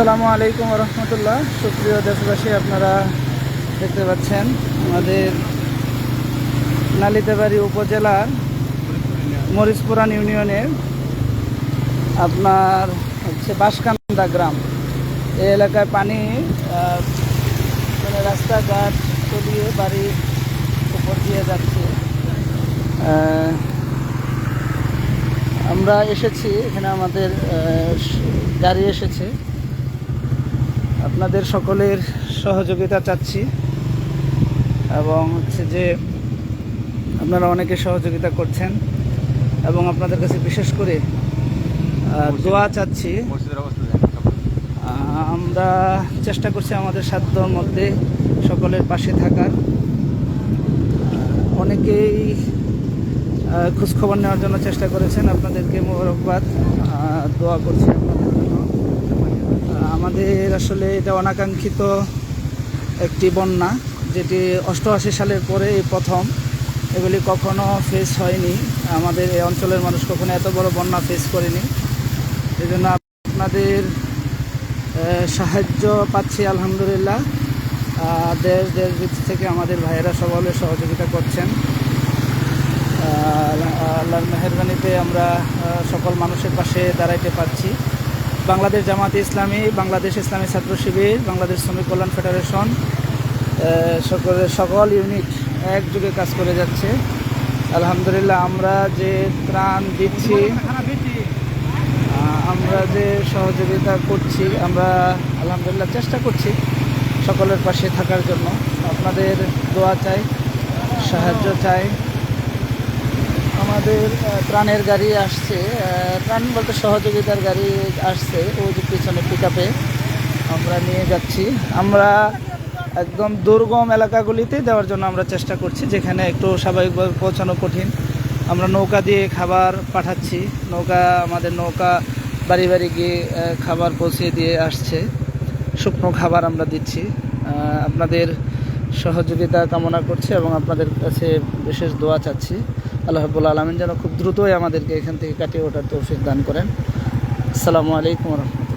আসসালামু আলাইকুম রহমতুল্লাহ সুপ্রিয় দেশবাসী, আপনারা দেখতে পাচ্ছেন আমাদের নালিতাবাড়ি উপজেলার মরিচপুরান ইউনিয়নের আপনার হচ্ছে বাসকান্দা গ্রাম। এই এলাকায় পানি মানে রাস্তাঘাট তলিয়ে বাড়ির উপর দিয়ে যাচ্ছে। আমরা এসেছি, এখানে আমাদের গাড়ি এসেছে। আপনাদের সকলের সহযোগিতা চাচ্ছি এবং হচ্ছে যে আপনারা অনেকে সহযোগিতা করছেন এবং আপনাদের কাছে বিশেষ করে দোয়া চাচ্ছি। আমরা চেষ্টা করছি আমাদের সাধ্যর মধ্যে সকলের পাশে থাকার। অনেকেই খোঁজখবর নেওয়ার জন্য চেষ্টা করেছেন। আপনাদেরকে মোবারকবাদ দোয়া করছি আপনাদের। আমাদের আসলে এটা অনাকাঙ্ক্ষিত একটি বন্যা, যেটি অষ্টআশি সালের পরে এই প্রথম। এগুলি কখনো ফেস হয়নি। আমাদের এই অঞ্চলের মানুষ কখনো এত বড় বন্যা ফেস করেনি। এই জন্য আপনাদের সাহায্য পাচ্ছি আলহামদুলিল্লাহ। দেশ দেশ বিদেশ থেকে আমাদের ভাইয়েরা সকলে সহযোগিতা করছেন। আল্লাহর মেহরবানিতে আমরা সকল মানুষের পাশে দাঁড়াইতে পারছি। বাংলাদেশ জামাতে ইসলামী, বাংলাদেশ ইসলামী ছাত্র শিবির, বাংলাদেশ শ্রমিক কল্যাণ ফেডারেশন সকলের সকল ইউনিট একযোগে কাজ করে যাচ্ছে। আলহামদুলিল্লাহ আমরা যে ত্রাণ দিচ্ছি আমরা যে সহযোগিতা করছি, আমরা আলহামদুলিল্লাহ চেষ্টা করছি সকলের পাশে থাকার জন্য। আপনাদের দোয়া চাই, সাহায্য চাই। আমাদের ত্রাণের গাড়ি আসছে ত্রাণ বলতে সহযোগিতার গাড়ি আসছে ওই যে পিছনে পিক আমরা নিয়ে যাচ্ছি। আমরা একদম দুর্গম এলাকাগুলিতে দেওয়ার জন্য আমরা চেষ্টা করছি, যেখানে একটু স্বাভাবিকভাবে পৌঁছানো কঠিন। আমরা নৌকা দিয়ে খাবার পাঠাচ্ছি। নৌকা, আমাদের নৌকা বাড়ি বাড়ি গিয়ে খাবার পৌঁছে দিয়ে আসছে। শুকনো খাবার আমরা দিচ্ছি। আপনাদের সহযোগিতা কামনা করছি এবং আপনাদের কাছে বিশেষ দোয়া চাচ্ছি। আল্লাহ রাব্বুল আলমিন যেন খুব দ্রুতই আমাদেরকে এখান থেকে কাটিয়ে ওঠার তৌফিক দান করেন। আসসালামু আলাইকুম রহমতুল্লাহ।